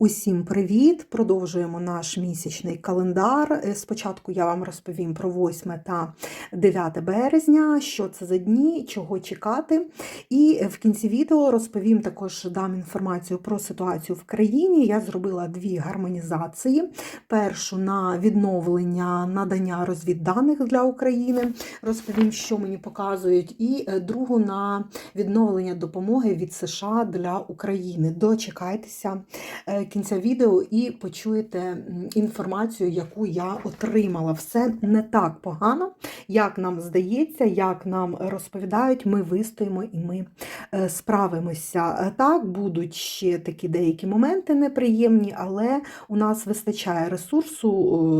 Усім привіт! Продовжуємо наш місячний календар. Е, Спочатку я вам розповім про 8 та 9 березня, що це за дні, чого чекати. І в кінці відео розповім також дам інформацію про ситуацію в країні. Я зробила дві гармонізації: першу на відновлення надання розвідданих для України. Розповім, що мені показують, і е, другу на відновлення допомоги від США для України. Дочекайтеся е, кінця відео і почуєте інформацію, яку я отримала. Все не так погано, як нам здається, як нам розповідають. Ми вистоїмо і ми е, справимося. Е, Так, будуть ще такі деякі моменти неприємні, але у нас вистачає ресурсу.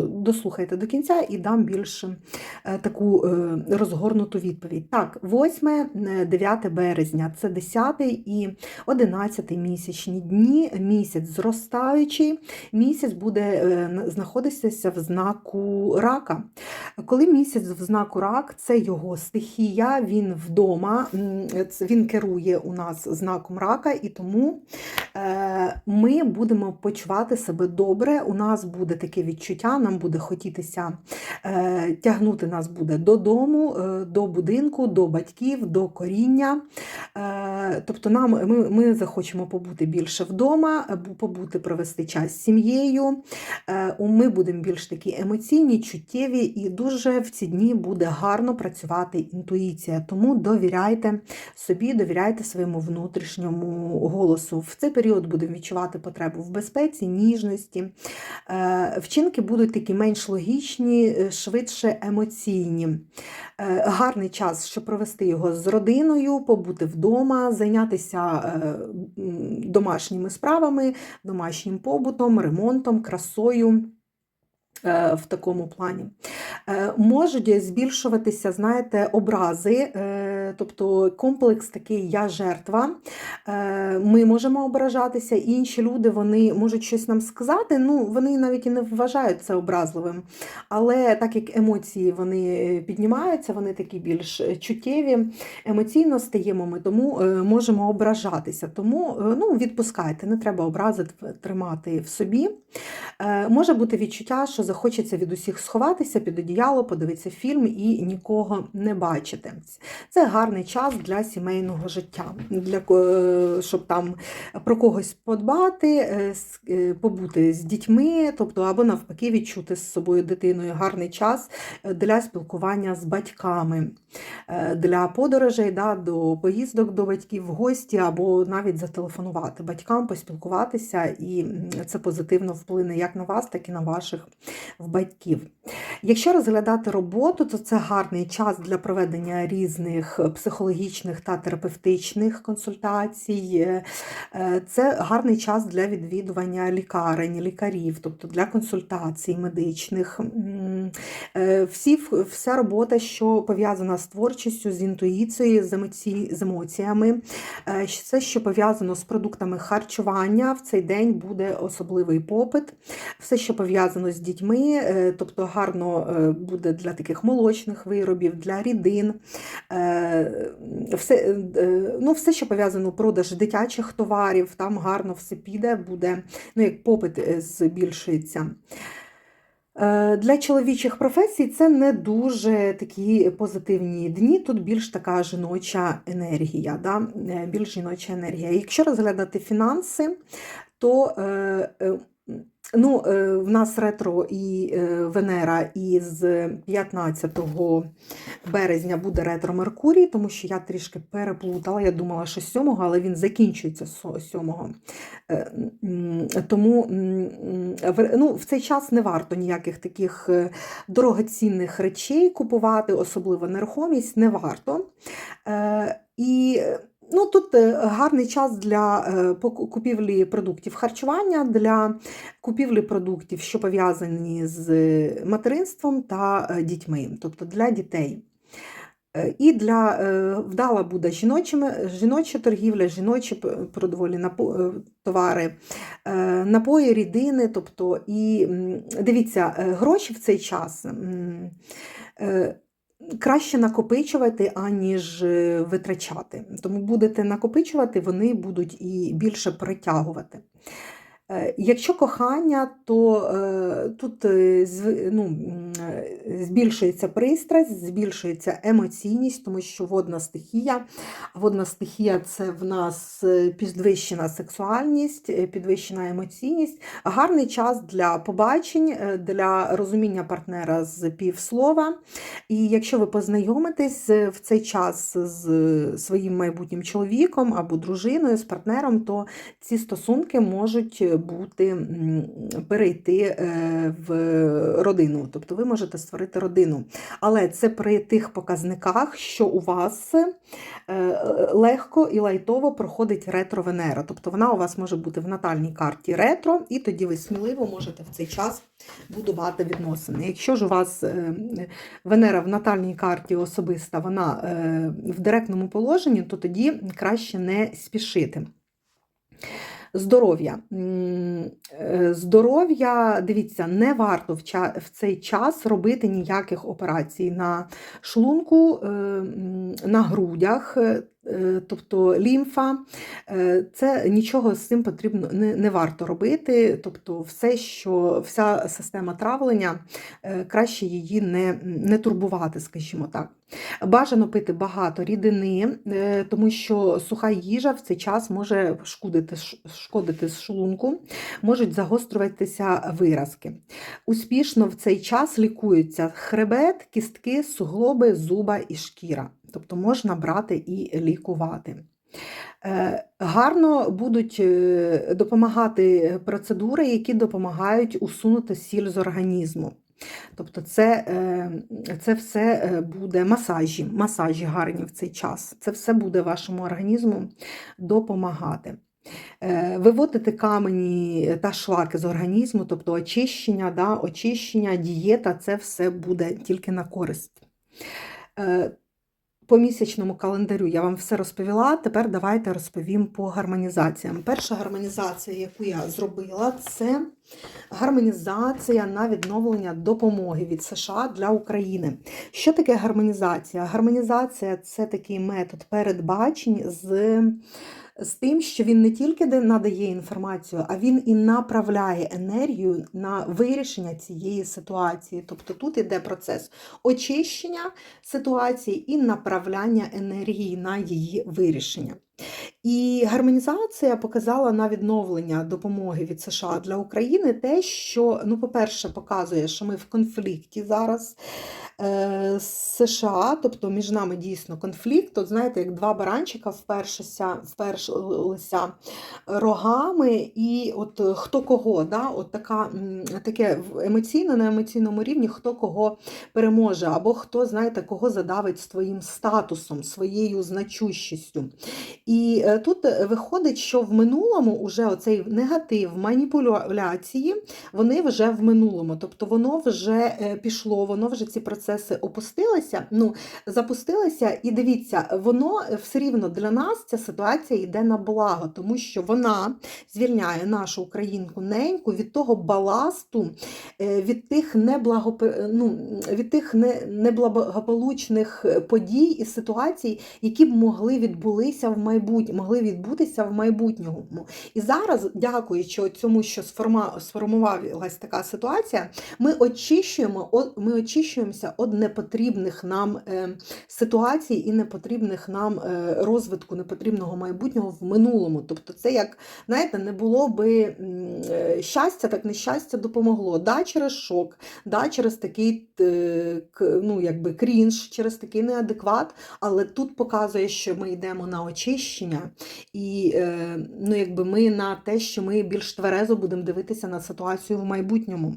Е, Дослухайте до кінця і дам більш е, таку розгорнуту відповідь. Так, 8-9 березня це 10 і 11 місячні дні, місяць зростаючий, місяць буде е, знаходитися в знаку рака. Коли місяць в знаку рак, це його стихія, він вдома, він керує у нас знаком рака, і тому ми будемо почувати себе добре. У нас буде таке відчуття, нам буде хотітися е, тягнути нас буде додому, е, до будинку, до батьків, до коріння. Е, Тобто нам, ми, ми захочемо побути більше вдома, е, побути, провести час з сім'єю. Е, Ми будемо більш такі емоційні, чуттєві, і дуже в ці дні буде гарно працювати інтуїція. Тому довіряйте собі, довіряйте своєму внутрішньому голосу. В цей період будемо відчувати потребу в безпеці, ніжності. Е, Вчинки будуть такі менш логічні, е, швидше емоційні. Е, Гарний час, щоб провести його з родиною, побути вдома, зайнятися домашніми справами, домашнім побутом, ремонтом, красою. Е, В такому плані Е, можуть збільшуватися, знаєте, образи, е, тобто комплекс такий я жертва. Ми можемо ображатися, інші люди вони можуть щось нам сказати. Ну, вони навіть і не вважають це образливим. Але так як емоції вони піднімаються, вони такі більш чуттєві, емоційно стаємо ми, тому можемо ображатися. Тому ну, відпускайте, не треба образи тримати в собі. Е, Може бути відчуття, що захочеться від усіх сховатися під одіяло, подивитися фільм і нікого не бачити. Це гарний час для сімейного життя, для, ко- щоб там про когось подбати, е, е, побути з дітьми, тобто або навпаки відчути з собою дитиною гарний час е, для спілкування з батьками, е, для подорожей, да, до поїздок до батьків в гості, або навіть зателефонувати батькам, поспілкуватися, і це позитивно вплине як на вас, так і на ваших батьків. Якщо розглядати роботу, то це гарний час для проведення різних психологічних та терапевтичних консультацій. Е, е, Це гарний час для відвідування лікарень, лікарів, тобто для консультацій медичних. Е, Всі, вся робота, що пов'язана з творчістю, з інтуїцією, з, емоці, з емоціями, е, все, що пов'язано з продуктами харчування, в цей день буде особливий попит. Все, що пов'язано з дітьми, е, тобто гарно е, буде для таких молочних виробів, для рідин, е, все, ну, все, що пов'язано продаж дитячих товарів, там гарно все піде, буде, ну, як попит збільшується. Для чоловічих професій це не дуже такі позитивні дні. Тут більш така жіноча енергія, да? більш жіноча енергія. Якщо розглядати фінанси, то ну, е, в нас ретро і е, Венера із 15 березня буде ретро Меркурій, тому що я трішки переплутала. Я думала, що 7, але він закінчується 7. Е, Тому ну, в цей час не варто ніяких таких дорогоцінних речей купувати, особливо нерухомість, не варто. І ну, тут е, гарний час для е, купівлі продуктів харчування, для купівлі продуктів, що пов'язані з материнством та е, дітьми, тобто для дітей. І для вдала буде жіночими, жіноча торгівля, жіночі п- продовольні напо- е, товари, напої, рідини. Тобто, і дивіться, гроші в цей час краще накопичувати, аніж е, витрачати. Тому будете накопичувати, вони будуть і більше притягувати. Е, Якщо кохання, то е, тут е, ну, збільшується пристрасть, збільшується емоційність, тому що водна стихія. Водна стихія це в нас підвищена сексуальність, підвищена емоційність. Гарний час для побачень, для розуміння партнера з півслова. І якщо ви познайомитесь в цей час з своїм майбутнім чоловіком або дружиною, з партнером, то ці стосунки можуть бути перейти е, в родину. Тобто ви можете створити родину. Але це при тих показниках, що у вас е, легко і лайтово проходить ретро-Венера. Тобто вона у вас може бути в натальній карті ретро, і тоді ви сміливо можете в цей час будувати відносини. Якщо ж у вас е, Венера в натальній карті особиста, вона в директному положенні, то тоді краще не спішити. Здоров'я. Е, Здоров'я, дивіться, не варто в, цей час робити ніяких операцій на шлунку, е, на грудях, е, тобто лімфа. Е, Це нічого з цим потрібно не, не варто робити. Тобто, все, що вся система травлення, е, краще її не, не турбувати, скажімо так. Бажано пити багато рідини, е, тому що суха їжа в цей час може шкодити, шкодити шлунку, можуть загострюватися виразки. Успішно в цей час лікуються хребет, кістки, суглоби, зуба і шкіра. Тобто можна брати і лікувати. Е, Гарно будуть е, допомагати процедури, які допомагають усунути сіль з організму. Тобто це, е, це все буде масажі, масажі гарні в цей час. Це все буде вашому організму допомагати. Виводити камені та шлаки з організму, тобто очищення, да, очищення, дієта це все буде тільки на користь. По місячному календарю я вам все розповіла. Тепер давайте розповім по гармонізаціям. Перша гармонізація, яку я зробила, це гармонізація на відновлення допомоги від США для України. Що таке гармонізація? Гармонізація це такий метод передбачень з. З тим, що він не тільки надає інформацію, а він і направляє енергію на вирішення цієї ситуації. Тобто тут іде процес очищення ситуації і направляння енергії на її вирішення. І гармонізація показала на відновлення допомоги від США для України те, що, ну, по-перше, показує, що ми в конфлікті зараз з США, тобто між нами дійсно конфлікт. От знаєте, як два баранчика впершися, впершилися рогами, і от е, хто кого, да? от така, таке емоційно на емоційному рівні, хто кого переможе, або хто, знаєте, кого задавить своїм статусом, своєю значущістю. І е, тут е, виходить, що в минулому уже оцей негатив, маніпуляції, вони вже в минулому. Тобто воно вже е, пішло, воно вже ці процеси опустилися, ну, запустилися, і дивіться, воно все рівно для нас ця ситуація йде на благо, тому що вона звільняє нашу українку неньку від того баласту, е, від тих неблагопе... ну, від тих не... неблагополучних подій і ситуацій, які б могли відбулися в майбут... могли відбутися в майбутньому. І зараз, дякуючи цьому, що сформувалася така ситуація, ми очищуємо, ми очищуємося від непотрібних нам е, ситуацій і непотрібних нам е, розвитку непотрібного майбутнього в минулому. Тобто, це як знаєте, не було би е, щастя, так нещастя допомогло. Да, через шок, да, через такий ну, якби крінж, через такий неадекват, але тут показує, що ми йдемо на очищення, і ну, якби ми на те, що ми більш тверезо будемо дивитися на ситуацію в майбутньому.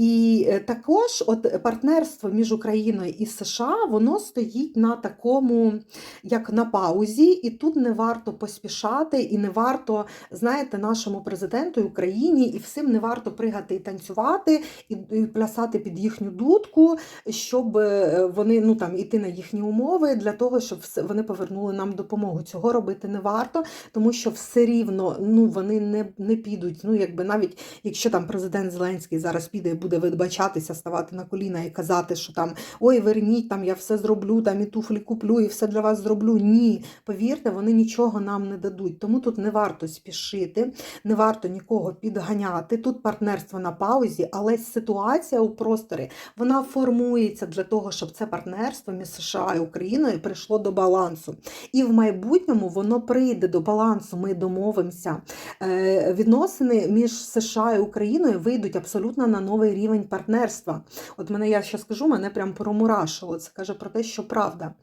І е, також от партнерство між Україною і США воно стоїть на такому, як на паузі, і тут не варто поспішати, і не варто, знаєте, нашому президенту і Україні, і всім не варто пригати і танцювати, і, і плясати під їхню дудку, щоб е, вони ну там іти на їхні умови для того, щоб вони повернули нам допомогу. Цього робити не варто, тому що все рівно ну вони не, не підуть. Ну якби навіть якщо там президент Зеленський зараз піде і буде вибачатися, ставати на коліна і казати, що там ой, верніть, там я все зроблю, там і туфлі куплю, і все для вас зроблю. Ні, повірте, вони нічого нам не дадуть. Тому тут не варто спішити, не варто нікого підганяти. Тут партнерство на паузі, але ситуація у просторі вона формується для того, щоб це партнерство між США і Україною прийшло до балансу. І в майбутньому воно прийде до балансу. Ми домовимося. Е, Відносини між США і Україною вийдуть абсолютно на новий рівень партнерства. От мене я ще скажу, мене прям промурашило. Це каже про те, що правда.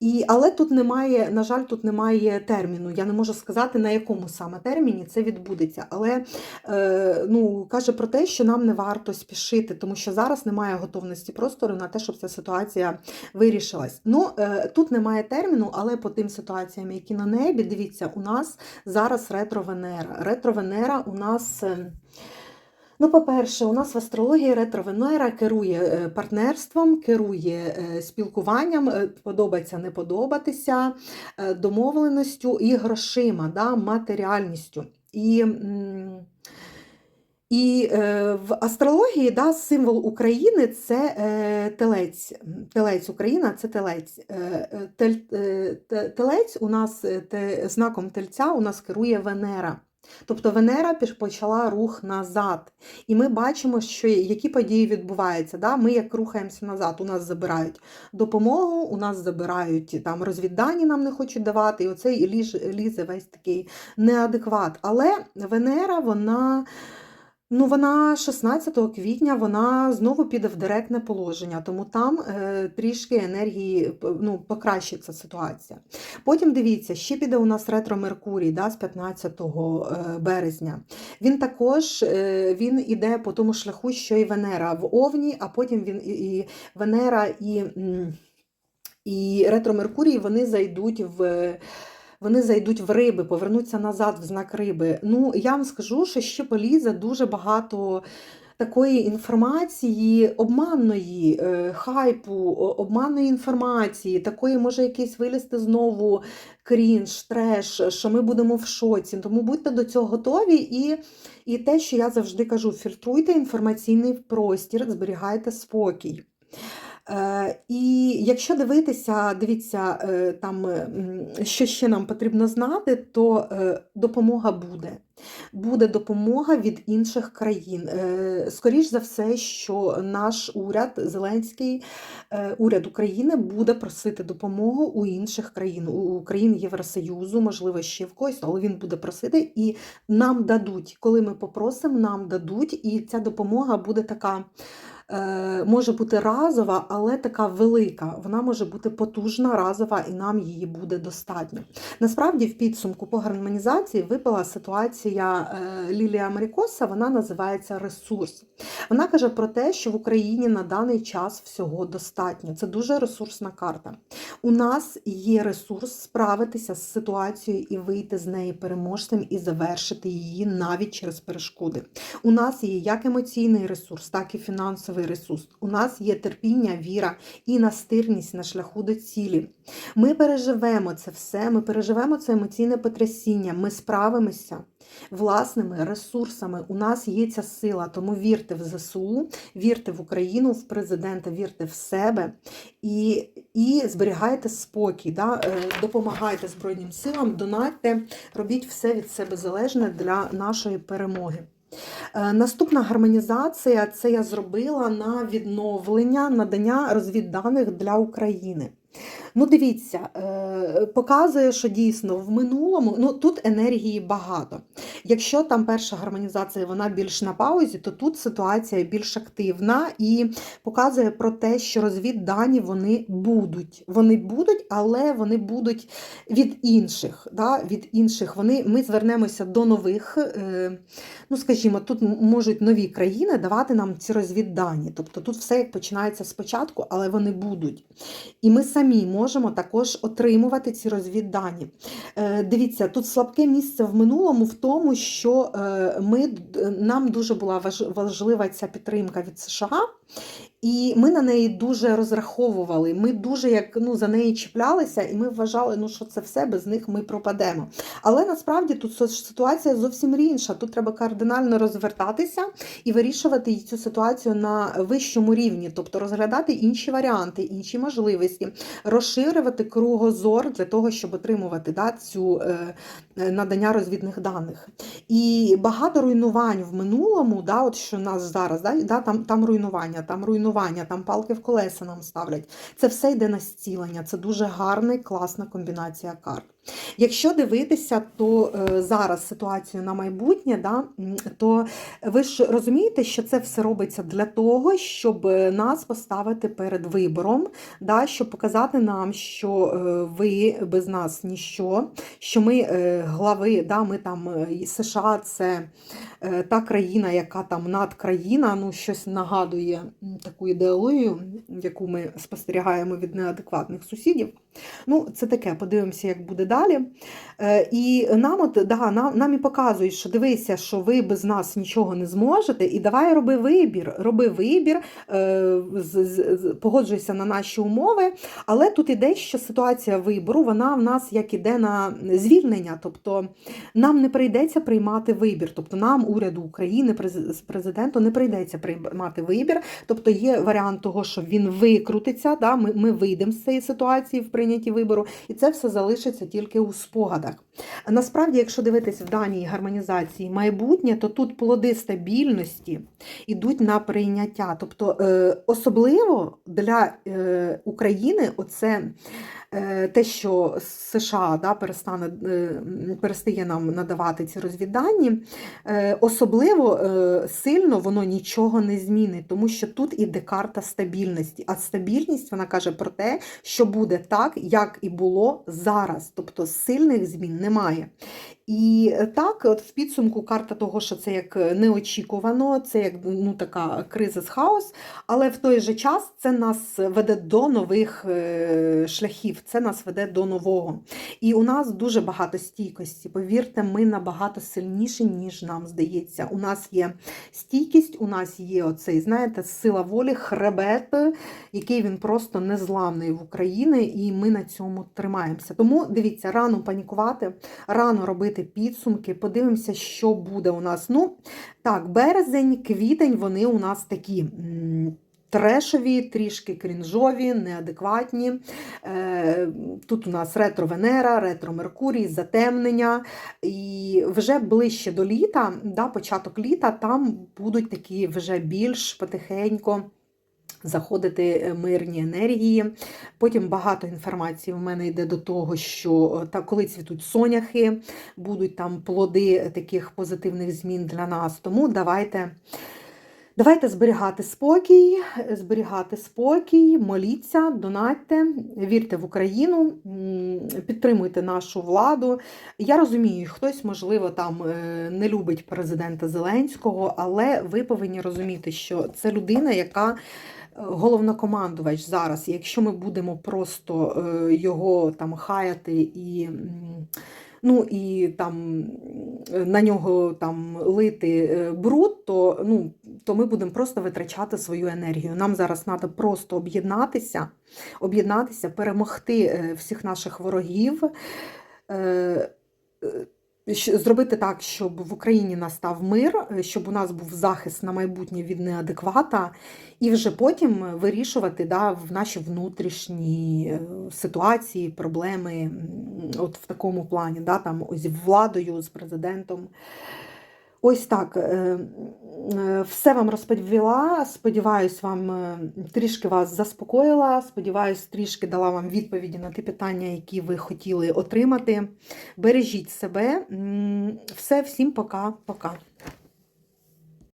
І, але тут немає, на жаль, тут немає терміну. Я не можу сказати, на якому саме терміні це відбудеться. Але е, ну, каже про те, що нам не варто спішити, тому що зараз немає готовності простору на те, щоб ця ситуація вирішилась. Ну, е, тут немає терміну, але по тим ситуаціям, які на небі, дивіться, у нас зараз ретро-Венера. Ретро-Венера у нас. е, Ну, по-перше, у нас в астрології ретро-Венера керує е, партнерством, керує е, спілкуванням, е, подобається не подобатися, домовленістю і грошима, да, матеріальністю. І, і в астрології да, символ України це телець. Телець Україна це телець. Телець у нас знаком тельця у нас керує Венера. Тобто Венера почала рух назад. І ми бачимо, що які події відбуваються. Да? Ми як рухаємося назад, у нас забирають допомогу, у нас забирають там розвіддані, нам не хочуть давати. І оцей лізе весь такий неадекват. Але Венера, вона. Ну, вона 16 квітня вона знову піде в директне положення, тому там е, трішки енергії ну, покращиться ситуація. Потім дивіться, ще піде у нас ретро Меркурій да, з 15 е, березня. Він також е, він іде по тому шляху, що і Венера в Овні, а потім він і, Венера і, і ретро Меркурій вони зайдуть в. Вони зайдуть в риби, повернуться назад в знак риби. Ну, я вам скажу, що ще полізе дуже багато такої інформації, обманної, е, хайпу, обманної інформації, такої може якийсь вилізти знову крінж, треш, що ми будемо в шоці. Тому будьте до цього готові і, і те, що я завжди кажу, фільтруйте інформаційний простір, зберігайте спокій. Е, І якщо дивитися, дивіться, е, там, е, що ще нам потрібно знати, то допомога буде. Буде допомога від інших країн. Скоріш за все, що наш уряд Зеленський, уряд України буде просити допомогу у інших країн, у країн Євросоюзу, можливо, ще в когось, але він буде просити і нам дадуть. Коли ми попросимо, нам дадуть, і ця допомога буде така може бути разова, але така велика. Вона може бути потужна, разова, і нам її буде достатньо. Насправді, в підсумку по гармонізації випала ситуація е, Лілія Марікоса, вона називається ресурс. Вона каже про те, що в Україні на даний час всього достатньо. Це дуже ресурсна карта. У нас є ресурс справитися з ситуацією і вийти з неї переможцем і завершити її навіть через перешкоди. У нас є як емоційний ресурс, так і фінансовий ресурс. У нас є терпіння, віра і настирність на шляху до цілі. Ми переживемо це все, ми переживемо це емоційне потрясіння, ми справимося власними ресурсами. У нас є ця сила, тому вірте в ЗСУ, вірте в Україну, в президента, вірте в себе і, і зберігайте спокій, да? е, допомагайте Збройним силам, донатьте, робіть все від себе залежне для нашої перемоги. Е, Наступна гармонізація це я зробила на відновлення надання розвідданих для України. Ну, дивіться, е, показує, що дійсно в минулому ну тут енергії багато. Якщо там перша гармонізація вона більш на паузі, то тут ситуація більш активна і показує про те, що розвіддані вони будуть. Вони будуть, але вони будуть від інших. Да? Від інших. Вони, Ми звернемося до нових, е, ну скажімо, тут можуть нові країни давати нам ці розвіддані. Тобто тут все як починається спочатку, але вони будуть. І ми самі можемо також отримувати ці розвіддані. Е, Дивіться, тут слабке місце в минулому в тому, що е, ми, нам дуже була важлива ця підтримка від США. І ми на неї дуже розраховували. Ми дуже як ну, за неї чіплялися, і ми вважали, ну, що це все без них ми пропадемо. Але насправді тут ситуація зовсім інша. Тут треба кардинально розвертатися і вирішувати цю ситуацію на вищому рівні, тобто розглядати інші варіанти, інші можливості, розширювати кругозор для того, щоб отримувати да, цю е, е, надання розвідних даних. І багато руйнувань в минулому, да, от що нас зараз, да, там, там руйнування, там руйнування, там палки в колеса нам ставлять. Це все йде на зцілення. Це дуже гарна, і класна комбінація карт. Якщо дивитися, то е, зараз ситуацію на майбутнє, да, то ви ж розумієте, що це все робиться для того, щоб е, нас поставити перед вибором, да, щоб показати нам, що е, ви без нас ніщо, що ми глави, да, ми там США це та країна, яка там надкраїна, ну щось нагадує таку ідеологію, яку ми спостерігаємо від неадекватних сусідів. Ну, це таке, подивимося, як буде далі. Е, І нам, от, да, нам, нам і показують, що дивися, що ви без нас нічого не зможете, і давай роби вибір. Роби вибір, е, погоджуйся на наші умови. Але тут іде, що ситуація вибору, вона в нас як іде на звільнення. Тобто нам не прийдеться приймати вибір. Тобто нам, уряду України, з президенту, не прийдеться приймати вибір. Тобто є варіант того, що він викрутиться, да, ми, ми вийдемо з цієї ситуації в прийнятті вибору, і це все залишиться тільки у спогадах. Насправді, якщо дивитись в даній гармонізації майбутнє, то тут плоди стабільності йдуть на прийняття. Тобто, е, особливо для е, України, оце е, те, що США да, перестане, перестає нам надавати ці розвіддані, особливо сильно воно нічого не змінить, тому що тут іде карта стабільності. А стабільність вона каже про те, що буде так, як і було зараз. Тобто сильних змін немає. І е, так, от в підсумку карта того, що це як неочікувано, це як ну, така кризис хаос, але в той же час це нас веде до нових е, шляхів, це нас веде до нового. І у нас дуже багато стійкості. Повірте, ми набагато сильніші, ніж нам здається. У нас є стійкість, у нас є оцей, знаєте, сила волі, хребет, який він просто незламний в Україні, і ми на цьому тримаємося. Тому дивіться, рано панікувати, рано робити підсумки. Подивимося, що буде у нас. Ну, так, березень, квітень, вони у нас такі. Трешові, трішки крінжові, неадекватні. Е, Тут у нас ретро-Венера, ретро-Меркурій, затемнення. І вже ближче до літа, да, початок літа, там будуть такі вже більш потихенько заходити е, мирні енергії. Потім багато інформації в мене йде до того, що е, та коли цвітуть соняхи, будуть там плоди таких позитивних змін для нас. Тому давайте. Давайте зберігати спокій, зберігати спокій, моліться, донатьте, вірте в Україну, підтримуйте нашу владу. Я розумію, хтось, можливо, там е, не любить президента Зеленського, але ви повинні розуміти, що це людина, яка е, головнокомандувач зараз. Якщо ми будемо просто е, його там хаяти і. Ну і там е, на нього там лити е, бруд, то, ну, то ми будемо просто витрачати свою енергію. Нам зараз треба просто об'єднатися, об'єднатися, перемогти е, всіх наших ворогів. Зробити так, щоб в Україні настав мир, щоб у нас був захист на майбутнє від неадеквата, і вже потім вирішувати да, в наші внутрішні е, ситуації, проблеми, от в такому плані, да, там, з владою, з президентом. Ось так. е, е, Все вам розповіла. Сподіваюсь, вам е, трішки вас заспокоїла. Сподіваюсь, трішки дала вам відповіді на ті питання, які ви хотіли отримати. Бережіть себе. Все, всім пока-пока.